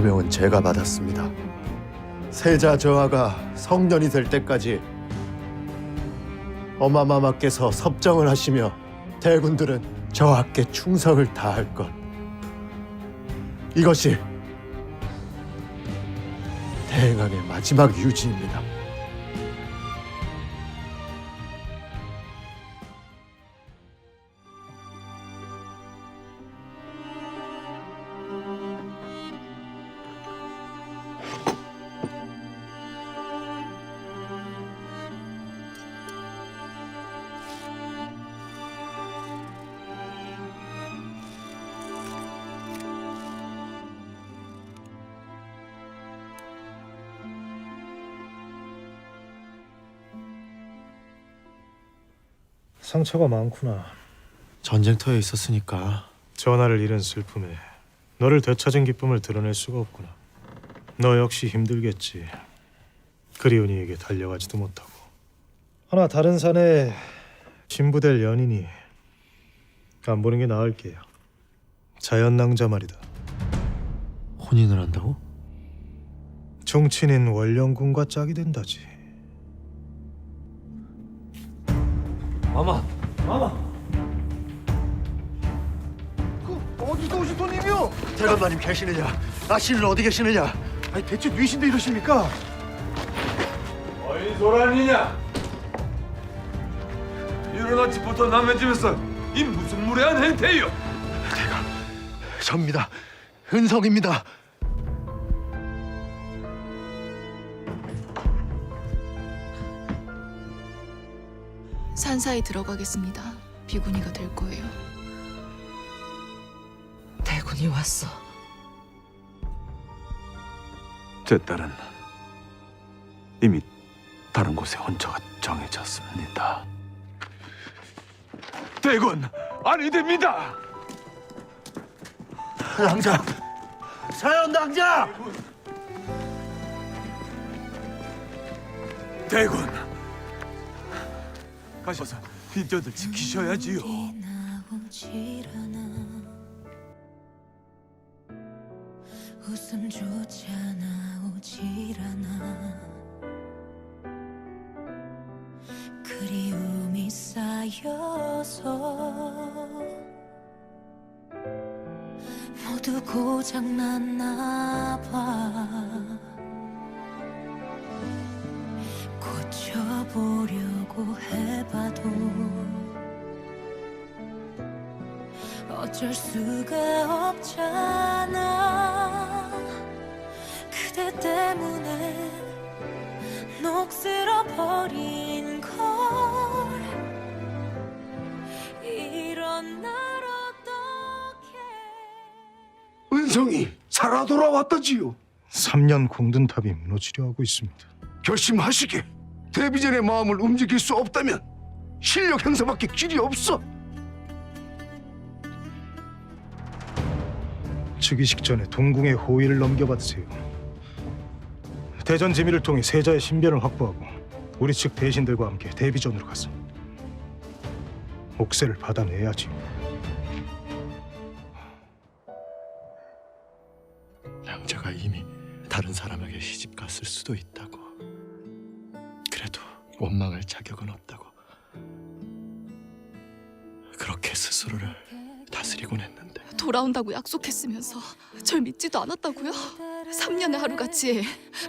소명은 제가 받았습니다. 세자 저하가 성년이 될 때까지 어마마마께서 섭정을 하시며 대군들은 저하께 충성을 다할 것. 이것이 대행왕의 마지막 유지입니다. 상처가 많구나. 전쟁터에 있었으니까 전하를 잃은 슬픔에 너를 되찾은 기쁨을 드러낼 수가 없구나. 너 역시 힘들겠지. 그리운 이에게 달려가지도 못하고. 하나 다른 산에 신부될 연인이 안 보는 게 나을 게야. 자연낭자 말이다. 혼인을 한다고? 종친인 원령군과 짝이 된다지. 마마 어디서 오신 손님이요? 대감마님 계시느냐? 아씨는 어디 계시느냐? 아니 대체 뉘신데 이러십니까? 어이 소란이냐 일어난 집부터 남의 집에서 이 무슨 무례한 행태요 접니다. 은성입니다. 산사에 들어가겠습니다. 비구니가 될 거예요. 대군이 왔어. 제 딸은 이미 다른 곳에 혼처가 정해졌습니다. 대군 아니 됩니다 낭자, 사연 낭자. 대군 가셔서 빈뼈들 지키셔야지요. 웃음조차 나오질 않아 그리움이 쌓여서 모두 고장났나 봐. 고쳐보려 고 해봐도 어쩔 수가 없잖아 그대 때문에 녹슬어 버린 걸 이런 날 어떡해 은성이 살아 돌아왔다지요. 3년 공든탑이 무너지려 하고 있습니다. 결심하시게. 데뷔전의 마음을 움직일 수 없다면 실력 행사밖에 길이 없어. 즉위식 전에 동궁의 호의를 넘겨받으세요. 대전 지미를 통해 세자의 신변을 확보하고 우리 측 대신들과 함께 대비전으로 가서 옥세를 받아내야지. 낭자가 이미 다른 사람에게 시집 갔을 수도 있다고. 원망할 자격은 없다고. 그렇게 스스로를 다스리곤 했는데 돌아온다고 약속했으면서 절 믿지도 않았다고요? 3년의 하루같이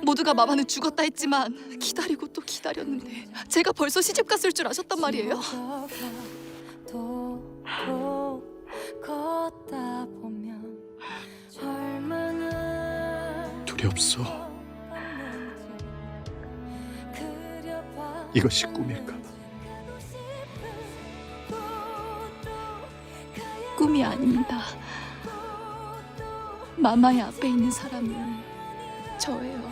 모두가 마마는 죽었다 했지만 기다리고 또 기다렸는데 제가 벌써 시집 갔을 줄 아셨단 말이에요? 두렵소. 이것이 꿈일까 봐. 꿈이 아닙니다. 마마의 앞에 있는 사람은 저예요.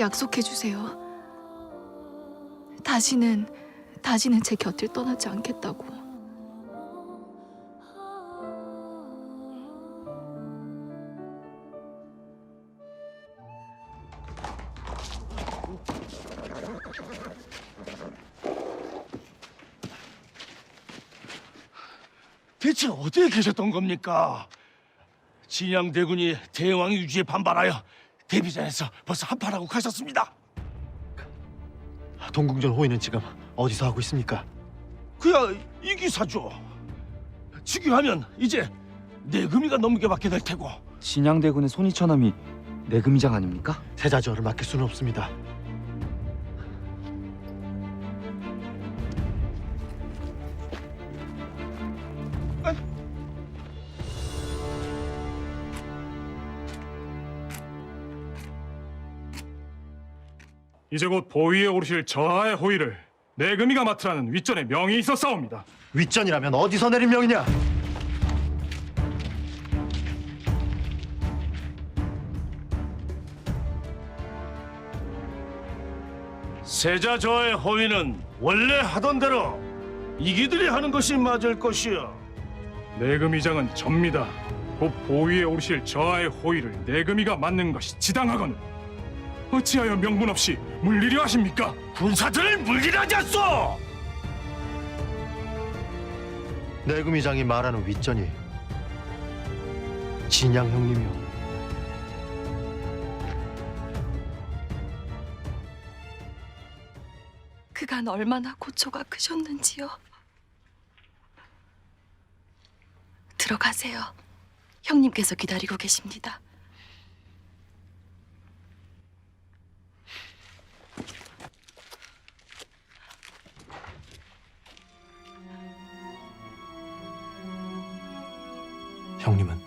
약속해 주세요. 다시는 다시는 제 곁을 떠나지 않겠다고. 대체 어디에 계셨던 겁니까? 진양 대군이 대왕 유지에 반발하여 대비전에서 벌써 한파라고 가셨습니다. 동궁전 호위는 지금 어디서 하고 있습니까? 그야 이 기사죠. 즉위하면 이제 내금이가 넘게 받게 될 테고 진양대군의 손이처남이 내금이장 아닙니까? 세자저를 맡길 수는 없습니다. 이제 곧 보위에 오르실 저하의 호위를 내금이가 맡으라는 윗전에 명이 있어 싸웁니다. 윗전이라면 어디서 내린 명이냐? 세자 저의 허위는 원래 하던 대로 이기들이 하는 것이 맞을 것이요. 내금이장은 접니다. 곧 보위에 오르실 저하의 호위를 내금이가 맡는 것이 지당하거늘 어찌하여 명분 없이 물리려 하십니까? 군사들을 물리하지 않소. 내금이장이 말하는 윗전이 진양 형님이요. 그간 얼마나 고초가 크셨는지요. 들어가세요. 형님께서 기다리고 계십니다. 형님은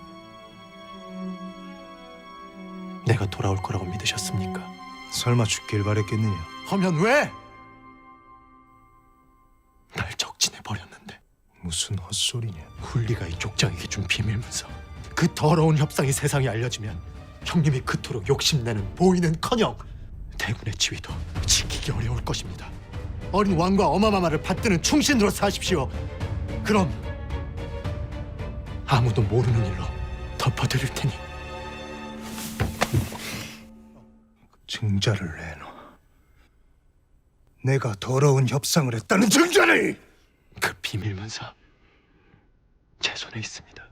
내가 돌아올 거라고 믿으셨습니까? 설마 죽길 바랬겠느냐? 하면 왜? 날 적진해 버렸는데 무슨 헛소리냐? 훌리가 이 족장에게 준 비밀문서 그 더러운 협상이 세상에 알려지면 형님이 그토록 욕심내는 보이는커녕 대군의 지위도 지키기 어려울 것입니다. 어린 왕과 어마마마를 받드는 충신으로 사십시오. 그럼 아무도 모르는 일로 덮어드릴 테니 증자를 내놔. 내가 더러운 협상을 했다는 증자를! 그 비밀 문서 제 손에 있습니다.